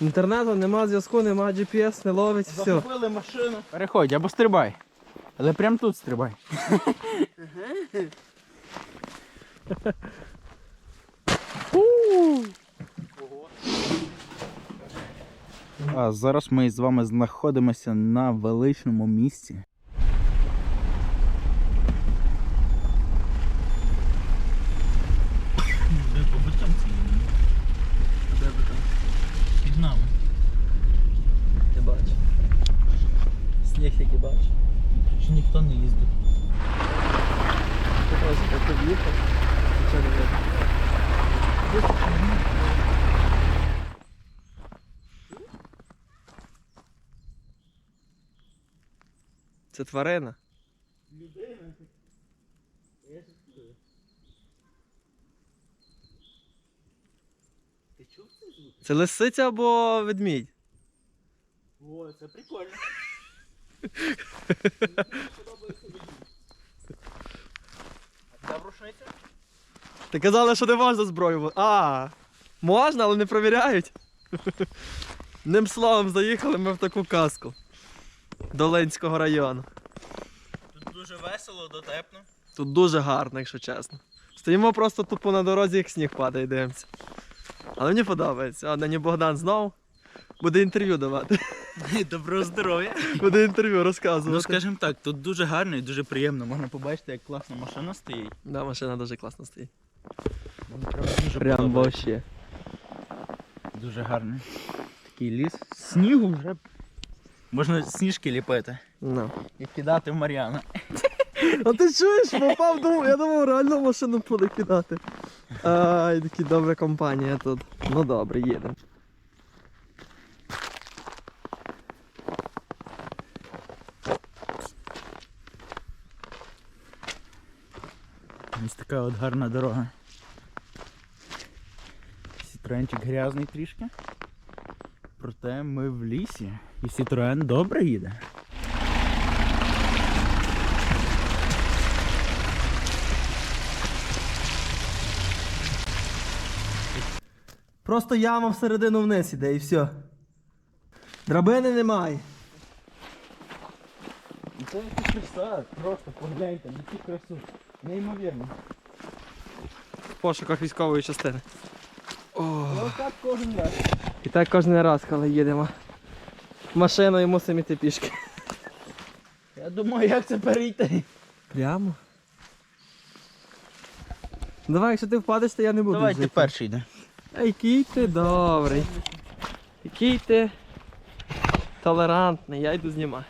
Інтернету нема зв'язку, нема GPS, не ловить, все. Захопили машину. Переходь або стрибай. Але прям тут стрибай. А зараз ми з вами знаходимося на величному місці. Де по бетонці? Де бетон? Під нами. Я бачу. Сніг який бачу. Чи ніхто не їздить? Ось як під'їхав. Нічого не видно. Це тварина. Ти чув цей звук? Це лисиця або ведмідь? О, це прикольно. Рушниця? Ти казали, що не можна зброю. А, можна, але не провіряють. Ним словом заїхали ми в таку казку. До Ленського району. Тут дуже весело, дотепно. Тут дуже гарно, якщо чесно. Стоїмо просто тупо на дорозі, як сніг падає, дивимося. Але мені подобається. А нині Богдан знов буде інтерв'ю давати. Доброго здоров'я. Буде інтерв'ю розказувати. Ну скажімо так, тут дуже гарно і дуже приємно. Можна побачити, як класна машина стоїть. Да, машина дуже класно стоїть. Прям вообще. Дуже гарний. Такий ліс. Снігу вже. Можна сніжки ліпити Ну. і кидати в Мар'яна. А ти чуєш, попав думав, я думав, реально машину буде кидати. Ай, такі добра компанія тут. Ну добре, їдемо. Ось така от гарна дорога. Сітроенчик грязний трішки. Проте ми в лісі. І Сітроен добре їде. Просто яма всередину вниз іде і все. Драбини немає. Це якась краса, просто погляньте, на цю красу. Неймовірно. Пошуках військової частини. Ось так кожен раз. І так кожен раз, коли їдемо. Машиною мусимо йти пішки. Я думаю, як це перейти. Прямо. Давай, якщо ти впадеш, то я не буду. Давайте жити. перший йде. А який ти добрий. Який ти толерантний, я йду знімати.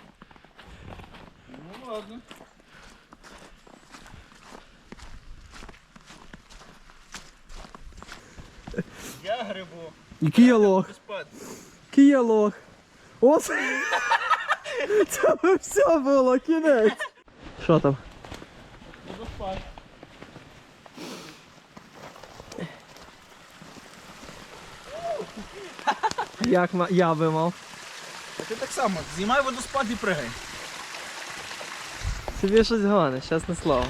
Ну ладно. Я грибу. Який я лох? Який я лох? Ось. Це все було, кінець. Що там? Буду спати. Як я би мав? А ти так само, знімай водоспад і пригай. Собі щось гониш, чесне слово.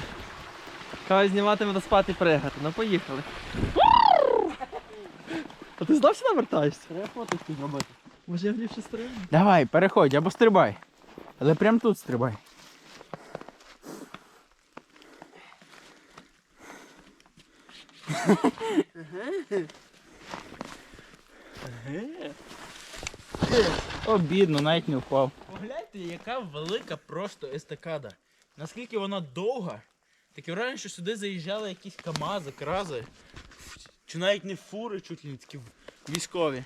Кай знімати водоспад і пригати. Ну поїхали. Ти знов сюди вертаєшся? Треба фоточку зробити. Може я вліпше стрибну? Давай, переходь або стрибай. Але прям тут стрибай. Обідно, навіть не впав. Погляньте, яка велика просто естакада. Наскільки вона довга. Таке враження, що сюди заїжджали якісь КАМАЗи, крази. Чи навіть не фури, чуть ли не такі військові.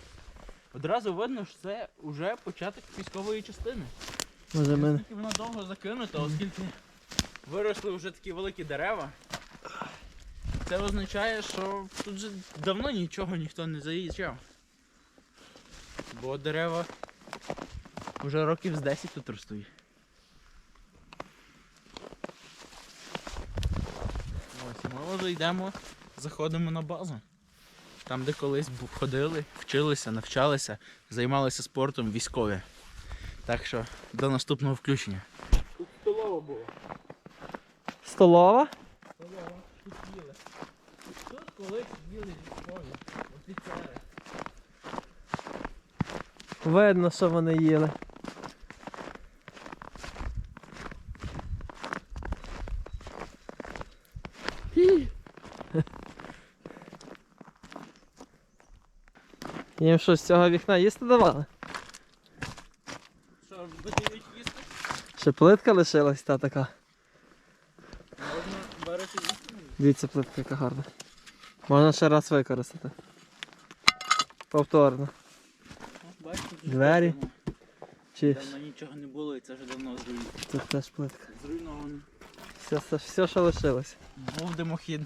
Одразу видно, що це вже початок військової частини. Може мене. Оскільки вона довго закинута, оскільки виросли вже такі великі дерева. Це означає, що тут же давно нічого ніхто не заїжджав. Бо дерева вже років з 10 тут ростуть. Ось, ми вже йдемо, заходимо на базу. Там, де колись ходили, вчилися, навчалися, займалися спортом військові. Так що до наступного включення. Тут столова була. Столова? Столова. Тут їли. Тут колись їли військові, офіцери. Видно, що вони їли. Хі. Їм що, з цього вікна їсти давали? Що, будете їсти? Ще плитка лишилась та така. Можна берете їсти? Дивіться, плитка яка гарна. Можна ще раз використати. Повторно. Бачите, Двері. давно- Чи Давно нічого не було і це вже давно зруйновано. тут теж плитка. Зруйновано. Все, все, все що лишилось. Був димохід.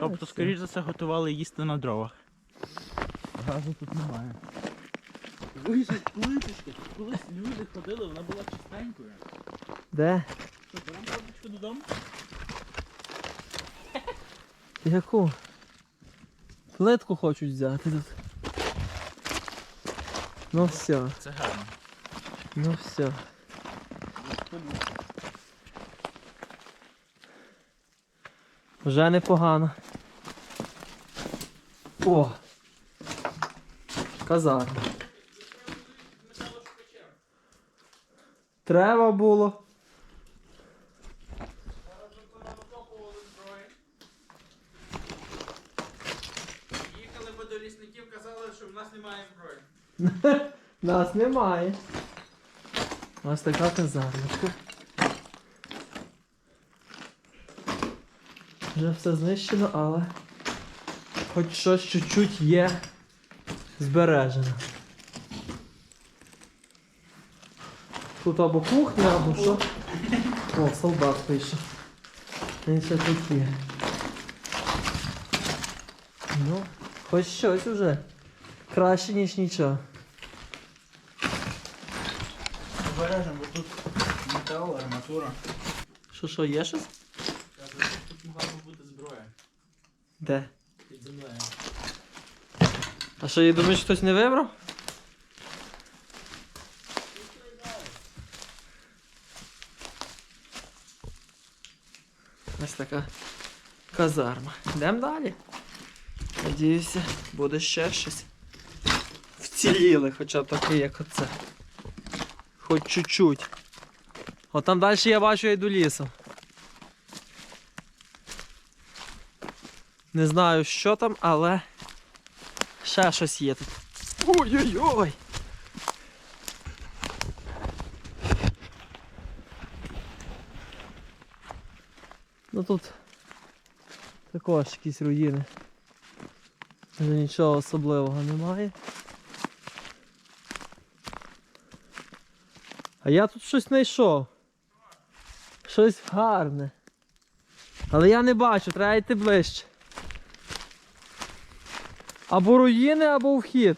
Тобто, скоріш за все, готували їсти на дровах. Газу тут немає. Вийшов плиточка, тут колись люди ходили, вона була чистенькою. Де? Що, беремо плиточку додому? Яку? Плитку хочуть взяти тут. Ну все, Це гарно. ну все. Вже непогано. О! Казарма. Треба було. Їхали би до лісників, казали, що в нас немає зброї. Нас немає. Ось така казармочка. Вже все знищено, але хоч щось чуть-чуть є збережено. Тут або кухня, або що. О, солдат пише. Він ще тут є. Ну, хоч щось уже. Краще, ніж нічого. Обережемо, бо тут метал, арматура. Що, що, є щось? Тут могла б бути зброя Де? А що, я думаю, що хтось не вибрав? Ось така казарма. Йдемо далі. Надіюся, буде ще щось. Вціліли, хоча таке, як оце. Хоч чуть-чуть. От там далі я бачу, я йду лісом. Не знаю, що там, але ще щось є тут. Ой-ой-ой! Ну тут також якісь руїни. Вже нічого особливого немає. А я тут щось знайшов. Щось гарне. Але я не бачу, треба йти ближче. Або руїни, або вхід.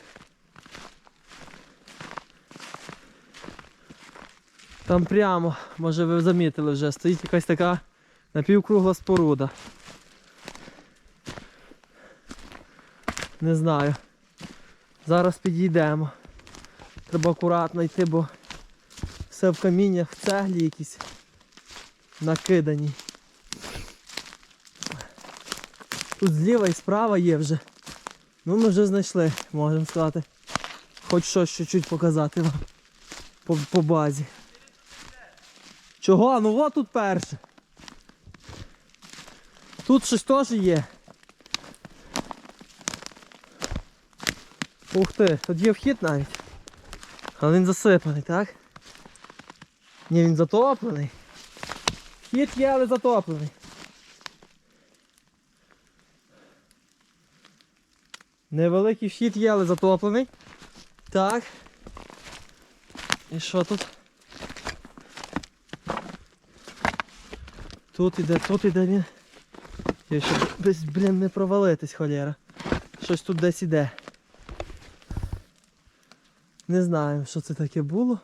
Там прямо, може ви замітили вже, стоїть якась така напівкругла споруда. Не знаю. Зараз підійдемо. Треба акуратно йти, бо все в каміннях, в цеглі якісь накидані. Тут зліва і справа є вже. Ну ми вже знайшли, можемо сказати. Хоч щось чуть-чуть показати вам по, по базі. Чого? Ну от тут перше. Тут щось теж є. Ух ти, тут є вхід навіть. Але він засипаний, так? Ні, він затоплений. Вхід є, але затоплений. Невеликий вхід є, але затоплений. Так. І що тут? Тут іде, тут іде він. Я щоб десь, блін, не провалитись, холєра. Щось тут десь іде. Не знаю, що це таке було.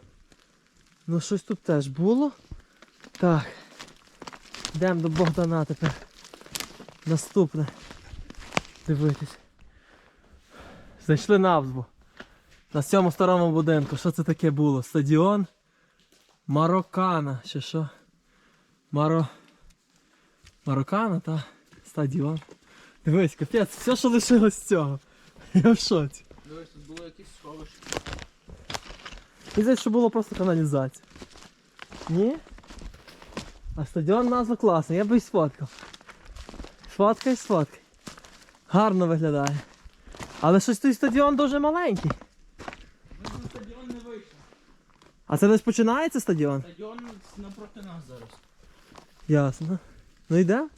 Ну щось тут теж було. Так. Йдемо до Богдана тепер. Наступне. Дивитись. Зайшли навзву. На цьому старому будинку. Що це таке було? Стадіон Марокана. Чи що? Маро... Марокана, та? Стадіон. Дивись, капець, все, що лишилось з цього. Я в шоці. Дивись, тут було якесь сховище. І здається, що було просто каналізація. Ні? А стадіон назва класна, я би і сфоткав. Сфоткай, сфоткай. Гарно виглядає. Але щось той стадіон дуже маленький. Ми на стадіон не вийшли. А це десь починається стадіон? Стадіон напроти нас зараз. Ясно. Ну йдемо?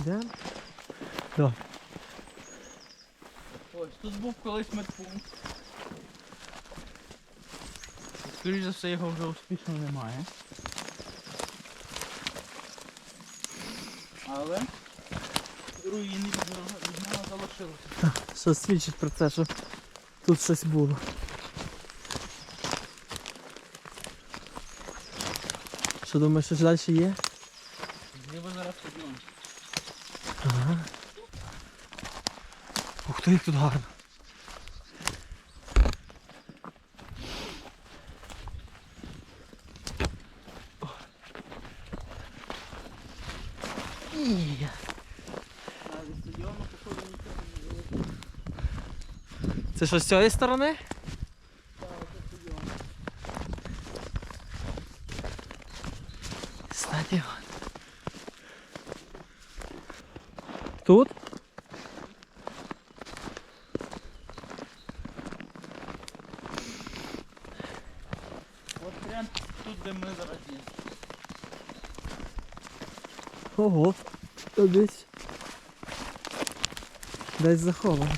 Йдемо. Добре. Ось, тут був колись медпункт. Скоріше за все його вже успішно немає. Але руїни Що свідчить про те, що тут щось було. Що думаєш, що далі є? Зліва зараз одно. Ага. Ух ти, як тут гарно. Ія. А від стадіону походу нічого не було. Це що з цієї сторони? Стадіон. Тут? От прям тут, де ми зараз є. Ого. Десь. Десь заховано.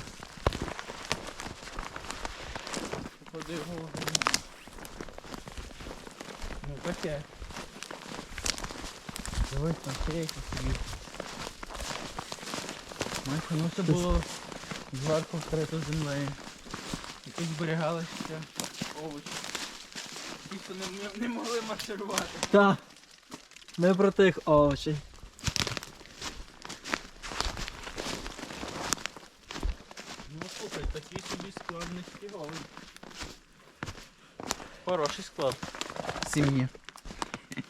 Походу його немає. Ну таке. Якісь собі. Знаєш, воно все було зверху вкрито землею. І тут зберігалися овочі. Ті, хто не, не, не могли марширувати. Так. Ми про тих овочей. Ну слухай, такий собі склад не фіговий. Хороший склад. Сім'ї.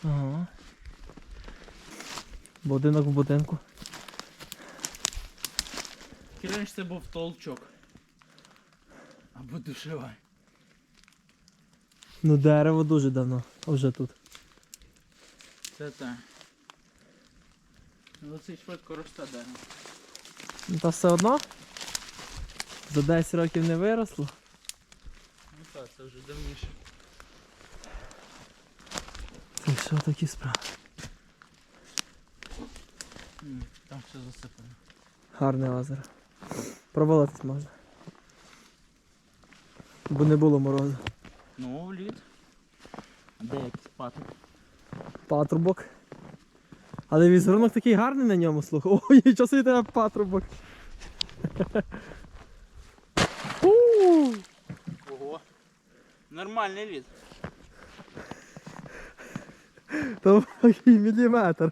Ага. Будинок в будинку. Раніше це був толчок. Або душева. Ну дерево дуже давно. Вже тут. Це те. Але це швидко росте дерево. Ну та все одно. За 10 років не виросло. Ну так, це вже давніше. Це що такі справи? М, Там все засипано. Гарне озеро. Провалитись можна. Бо не було морозу. Ну, лід. Де якийсь патик? Патрубок. Але візерунок такий гарний на ньому, слухай. Ой, нічого собі тебе патрубок. Ого. Нормальний лід. Там такий міліметр.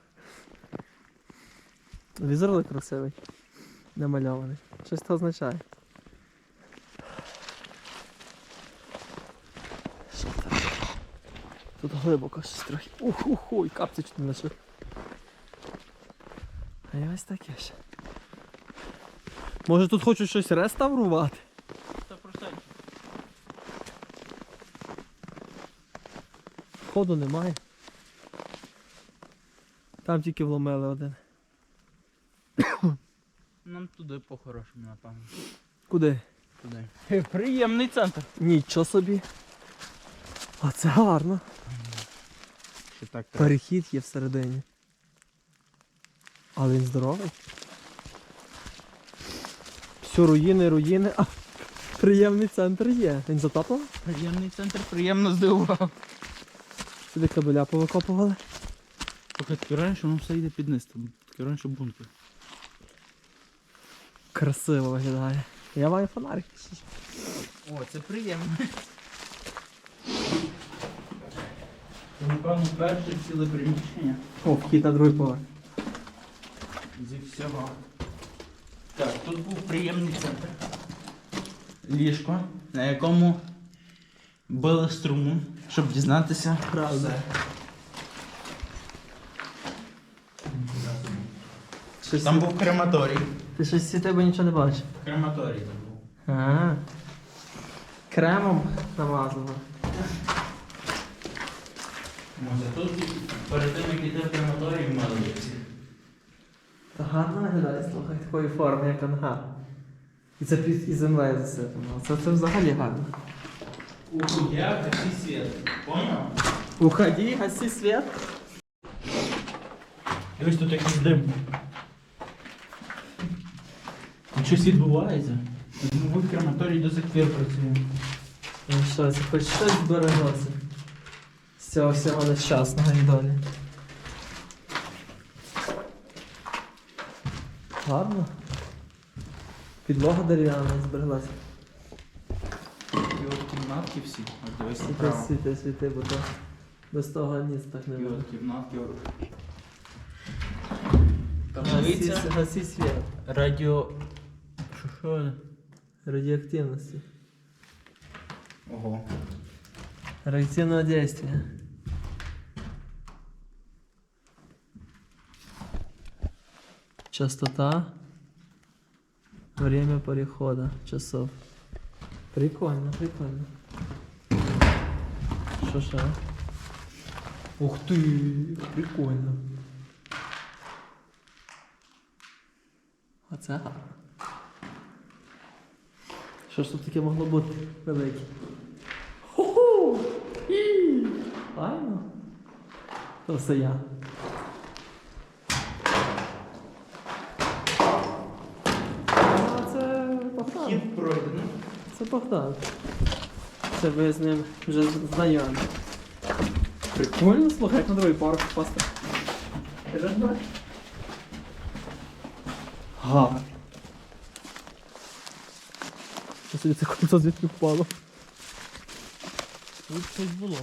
Візерунок красивий. Намальований. Щось це означає. Що там? Тут глибоко щось трохи. Ух, ух, ой, капці чуть не лише. А я ось таке ще. Може тут хочуть щось реставрувати? 100%. Ходу немає. Там тільки вломили один. Нам туди по-хорошому, напевно. Куди? Туди. Е, Приємний центр. Нічого собі. А це гарно. Ще так Перехід є всередині. Але він здоровий. Все, руїни, руїни. А, приємний центр є. Він затоплений? Приємний центр, приємно здивував. Сюди кабеля повикопували. Слухай, таке раніше воно все йде під низ, таке раніше бункер. Красиво виглядає. Я маю фонарик. О, це приємно. Це, напевно, перше ціле приміщення О, вхід на другий поверх. зі всього. Так, тут був приємний центр. Ліжко, на якому били струму, щоб дізнатися Правда. все. Там був крематорій. Ти щось з тебе нічого не бачиш. Крематорій там був. А, кремом намазано. Може тут перед тим, як йти в крематорій, милиці. Та гарно виглядає, слухай, такої форми, як ангар. І це під і землею засипано. Це, це взагалі гарно. У худя такий світ. Поняв? Уходи, гаси світ. І ось тут якийсь дим. Щось відбувається. Мабуть, крематорій до сих пір працює. Ну що, це хоч щось збереглося. З цього всього нещасного і долі. Гарно. Підлога дерев'яна збереглася. І от кімнатки всі. От дивись Світи, направо. світи, світи, бо то без того ніц так не І буде. от кімнатки. Там Гаси, дивіться. гаси світ. Радіо. Що? Радіоактивності. Ого. Реактивного действия. Частота. Время перехода часов. Прикольно, прикольно. Що ще? Ух ти, прикольно. Оце гарно. Що ж тут таке могло бути велике? Ху-ху! І! Файно. То все я. А це Богдан. Хід пройдено. Це Богдан. Це ви з ним вже знайомі. Прикольно, слухай, як на другий поверх попасти. Ти ж бачиш? Гарно. Що собі це колесо звідки впало? Тут щось було.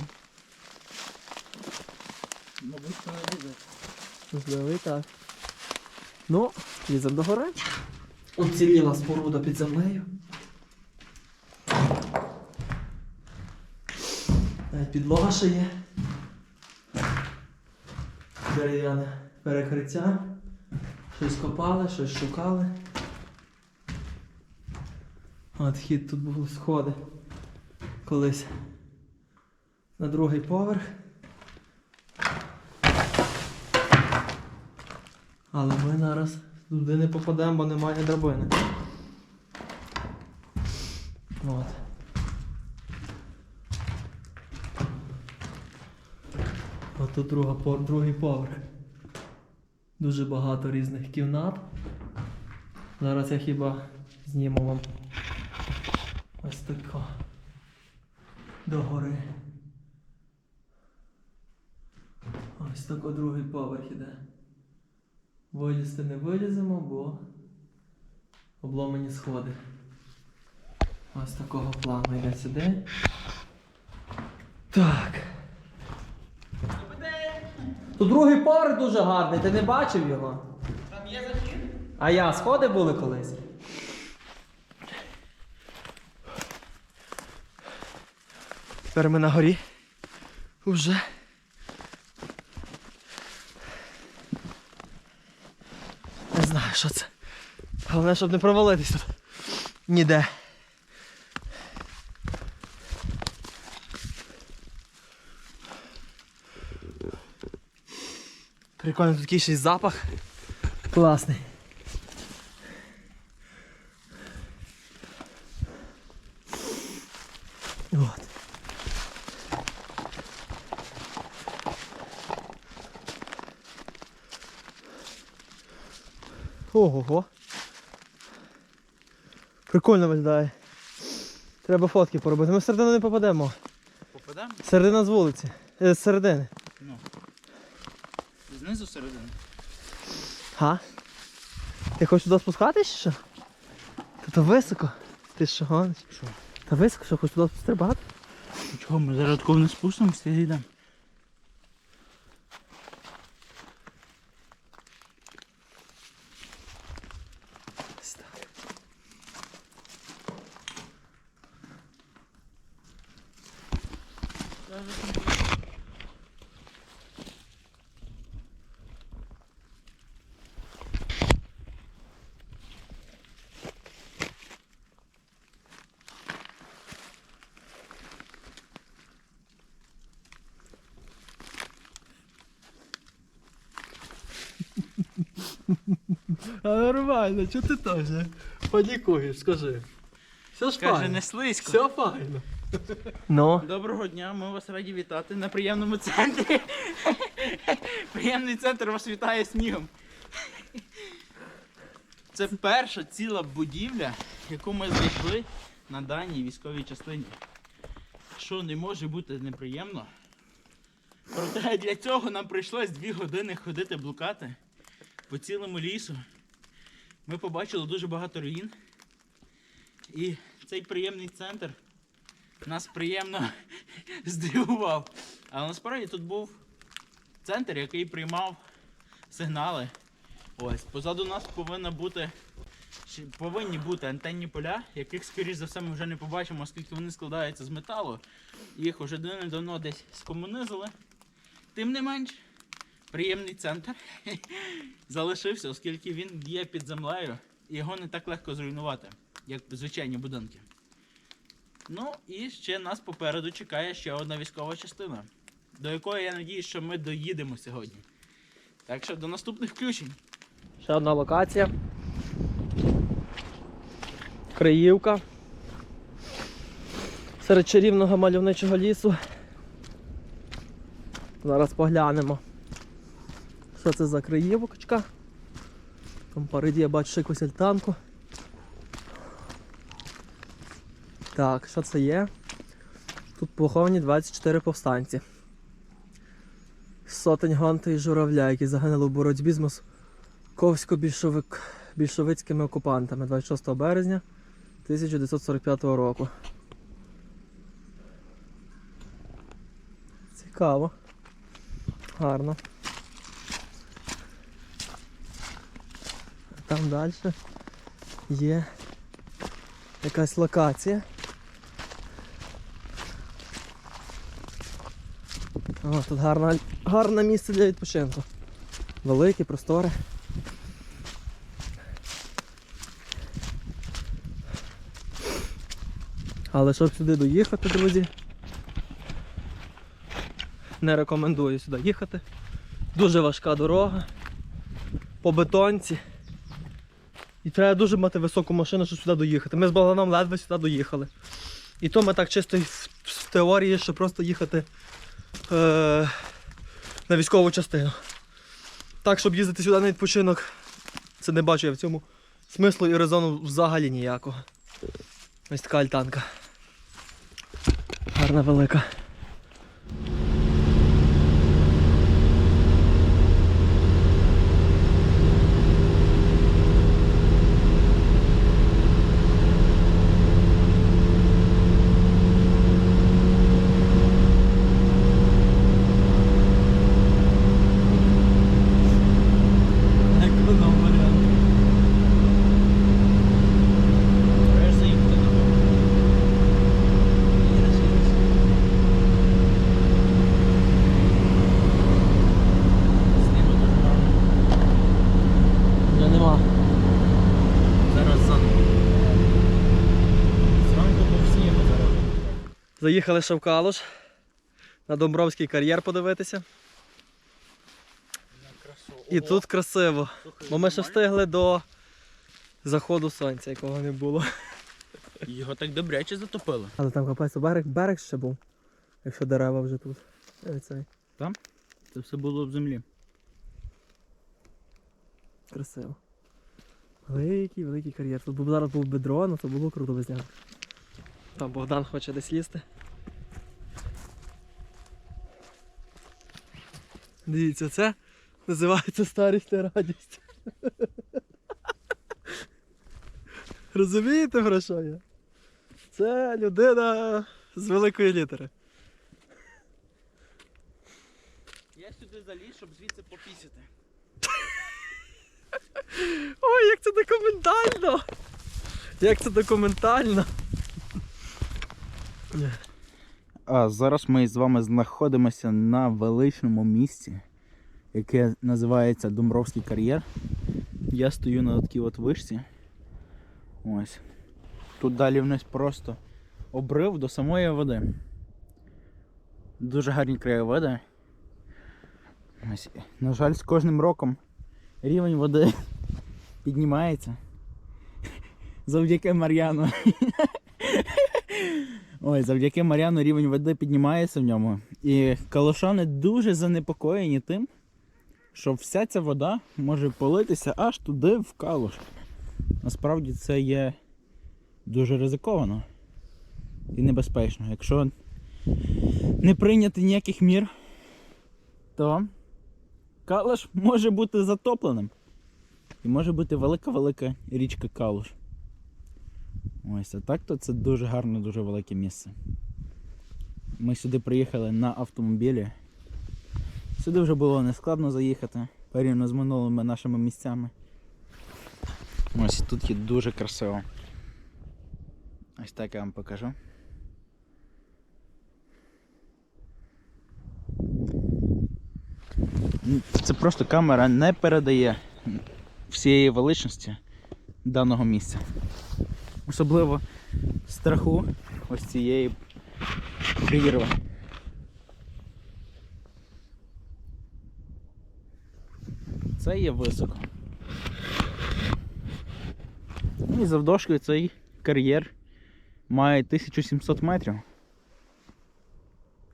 Мабуть, що не буде. Можливо, і так. Ну, лізем до гори. Уціліла споруда під землею. Навіть підлога ще є. Дерев'яне перекриття. Щось копали, щось шукали. От тут були сходи. Колись на другий поверх. Але ми зараз туди не попадемо, бо немає драбини. От. От тут друга, другий поверх. Дуже багато різних кімнат. Зараз я хіба зніму вам ось тако. Догори. Ось тако другий поверх іде. Вилізти не виліземо, бо обломані сходи. Ось такого плану йде сюди. Так. Тут другий поверх дуже гарний, ти не бачив його? Там є захід? А я, сходи були колись. Тепер ми на горі. Уже. Не знаю, що це. Головне, щоб не провалитись тут. Ніде. Прикольно, тут такий ще й запах. Класний. Вот. Ого-го. Прикольно виглядає. Треба фотки поробити. Ми всередину не попадемо. Попадемо? Середина з вулиці. Е, з середини. Ну. Знизу середини. Га? Ти хочеш туди спускатись чи що? Та то високо. Ти що гониш? Що? Та високо, що хочеш туди стрибати? Чого, ми зараз такого не спустимося і йдемо. Ось так. А нормально, чого ти теж панікуєш, скажи. Все ж Каже, файно. не слизько. Все файно. Ну. Доброго дня, ми вас раді вітати на приємному центрі. Приємний центр вас вітає снігом. Це перша ціла будівля, яку ми знайшли на даній військовій частині. Що не може бути неприємно. Проте для цього нам прийшлось дві години ходити блукати по цілому лісу. Ми побачили дуже багато руїн. І цей приємний центр нас приємно здивував. Але насправді тут був центр, який приймав сигнали. Ось, позаду нас повинна бути, повинні бути антенні поля, яких, скоріш за все, ми вже не побачимо, оскільки вони складаються з металу. Їх уже давно десь скомунизили. Тим не менш, приємний центр залишився, оскільки він є під землею, і його не так легко зруйнувати, як звичайні будинки. Ну і ще нас попереду чекає ще одна військова частина, до якої я надіюсь, що ми доїдемо сьогодні. Так що до наступних включень. Ще одна локація. Криївка. Серед чарівного мальовничого лісу. Зараз поглянемо. Що це за криївочка? Там попереді я бачу якусь альтанку. Так, що це є? Тут поховані 24 повстанці. Сотень гонти і журавля, які загинули в боротьбі з московсько-більшовик... більшовицькими окупантами 26 березня 1945 року. Цікаво. Гарно. Там далі є якась локація. О, тут гарне, гарне місце для відпочинку. Велике, просторе. Але щоб сюди доїхати, друзі, не рекомендую сюди їхати. Дуже важка дорога. По бетонці. І треба дуже мати високу машину, щоб сюди доїхати. Ми з Богданом ледве сюди доїхали. І то ми так чисто в теорії, що просто їхати е, на військову частину. Так, щоб їздити сюди на відпочинок, це не бачу я в цьому смислу і резону взагалі ніякого. Ось така альтанка. Гарна велика. Економ варіант. Треба заїхати на Снігу дуже гарно. Вже нема. Зараз зранку. Зранку був снігу зараз. Заїхали ще в Калуш. На Домбровський кар'єр подивитися. І тут красиво. Бо ми ще встигли до заходу сонця, якого не було. Його так добряче затопило. Але там капець берег, берег ще був. Якщо дерева вже тут. Цей. Це все було в землі. Красиво. Великий, великий кар'єр. Тут був зараз був би дрон, а то було круто без нього. Там Богдан хоче десь їсти. Дивіться, це називається старість і радість. Розумієте, про що я? Це людина з великої літери. Я сюди заліз, щоб звідси попісити. Ой, як це документально! Як це документально! А зараз ми з вами знаходимося на величному місці, яке називається Домбровський кар'єр. Я стою на такій от вишці. Ось. Тут далі вниз просто обрив до самої води. Дуже гарні краєвиди. Ось. На жаль, з кожним роком рівень води піднімається. Завдяки Мар'яну. Ой, завдяки Мар'яну рівень води піднімається в ньому. І калошани дуже занепокоєні тим, що вся ця вода може политися аж туди в калуш. Насправді це є дуже ризиковано і небезпечно. Якщо не прийняти ніяких мір, то калуш може бути затопленим. І може бути велика-велика річка Калуш. Ось, а так то це дуже гарне, дуже велике місце. Ми сюди приїхали на автомобілі. Сюди вже було нескладно заїхати порівняно з минулими нашими місцями. Ось тут є дуже красиво. Ось так я вам покажу. Це просто камера не передає всієї величності даного місця. Особливо страху ось цієї прірви. Це є високо. Ну і завдовжки цей кар'єр має 1700 метрів.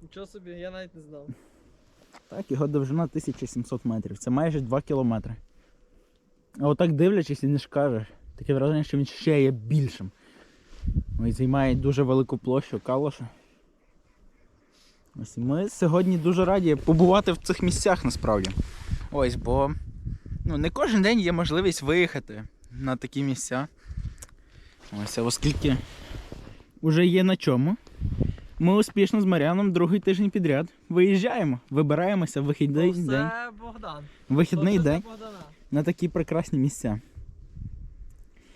Нічого собі, я навіть не знав. Так, його довжина 1700 метрів. Це майже 2 кілометри. А отак дивлячись і не скажеш. Таке враження, що він ще є більшим. Ось займає дуже велику площу калоша. Ось ми сьогодні дуже раді побувати в цих місцях насправді. Ось, бо ну, не кожен день є можливість виїхати на такі місця. Ось, а оскільки вже є на чому. Ми успішно з Маріаном другий тиждень підряд виїжджаємо, вибираємося в вихідний Ну, день, Богдан. вихідний все день Богдана. на такі прекрасні місця.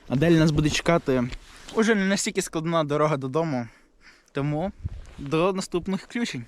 А далі нас буде чекати уже не настільки складна дорога додому. Тому до наступних включень.